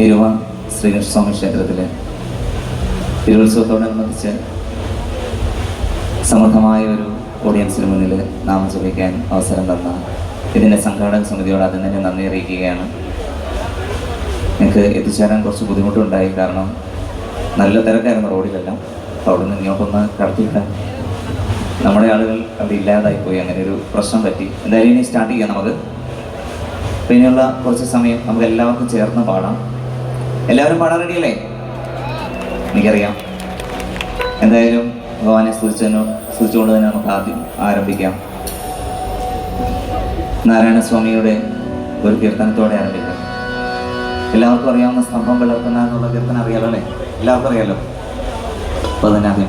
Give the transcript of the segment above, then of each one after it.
എരുവ ശ്രീകൃഷ്ണസ്വാമി ക്ഷേത്രത്തിലെ തിരുവോത്സവത്തോടനുബന്ധിച്ച് സമൃദ്ധമായ ഒരു ഓഡിയൻസിന് മുന്നിൽ നാമം ജപിക്കാൻ അവസരം തന്ന ഇതിന്റെ സംഘാടക സമിതിയോട് അതിന് തന്നെ നന്ദി അറിയിക്കുകയാണ്. എനിക്ക് എത്തിച്ചേരാൻ കുറച്ച് ബുദ്ധിമുട്ടുണ്ടായി. കാരണം നല്ല തിരക്കായിരുന്നു റോഡിലെല്ലാം. അവിടെ നിന്ന് ഇങ്ങോട്ടൊന്ന് കടത്തിയിട്ട് നമ്മുടെ ആളുകൾ അവിടെ ഇല്ലാതായി പോയി. അങ്ങനെ ഒരു പ്രശ്നം പറ്റി. എന്തായാലും ഇനി സ്റ്റാർട്ട് ചെയ്യാം നമുക്ക്. പിന്നെയുള്ള കുറച്ച് സമയം നമുക്ക് എല്ലാവർക്കും ചേർന്ന് പാടാം. എല്ലാവരും പാടാൻ റെഡിയല്ലേ എനിക്കറിയാം. എന്തായാലും ഭഗവാനെ സ്തുതിച്ചു സ്തുതിച്ചുകൊണ്ട് തന്നെ നമുക്ക് ആദ്യം ആരംഭിക്കാം. നാരായണസ്വാമിയുടെ ഒരു കീർത്തനത്തോടെ ആരംഭിക്കാം. എല്ലാവർക്കും അറിയാവുന്ന സ്തംഭം വിളർത്തുന്ന എന്നുള്ള കീർത്തനം അറിയാലോ അല്ലേ? എല്ലാവർക്കും അറിയാലോ? അപ്പോൾ തന്നെ ആദ്യം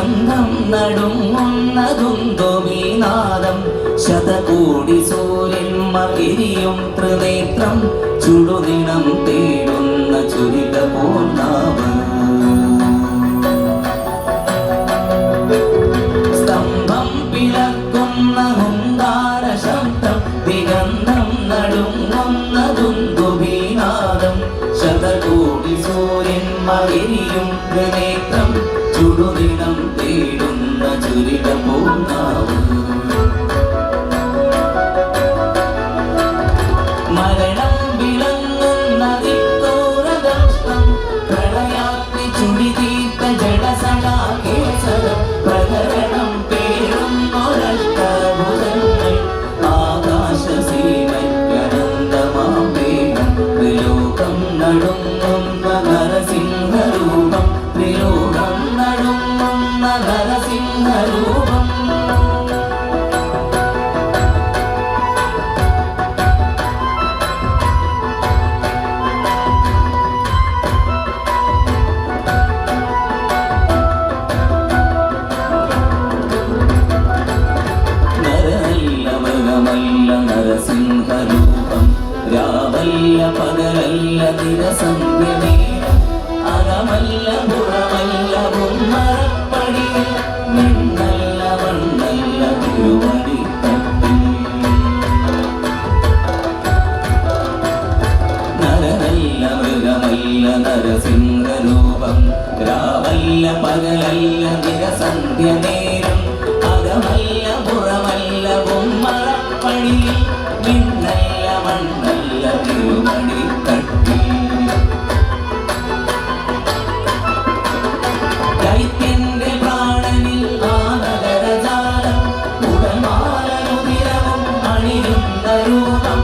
ദിഗന്ധം നടുങ്ങുന്നതുന്തോമീനാദം ശതകോടി സൂര്യൻ മകിരിയും ത്രിനേത്രം ചുടുനിണം ചുടുനിടം തേടുന്ന ചുരിട പൂർണാവ് പകലല്ല നിരസന്ധ്യ നേരം അകമല്ല പുറമല്ല ബൊമ്മറപ്പണി മിന്നല്ല മണ്ണല്ല തിരുമണി തട്ടി ദൈത്യന്റെ പ്രാണനിൽ ആനഗരജാലം ഉടമാലനുദിരവും അണിയുന്ന രൂപം.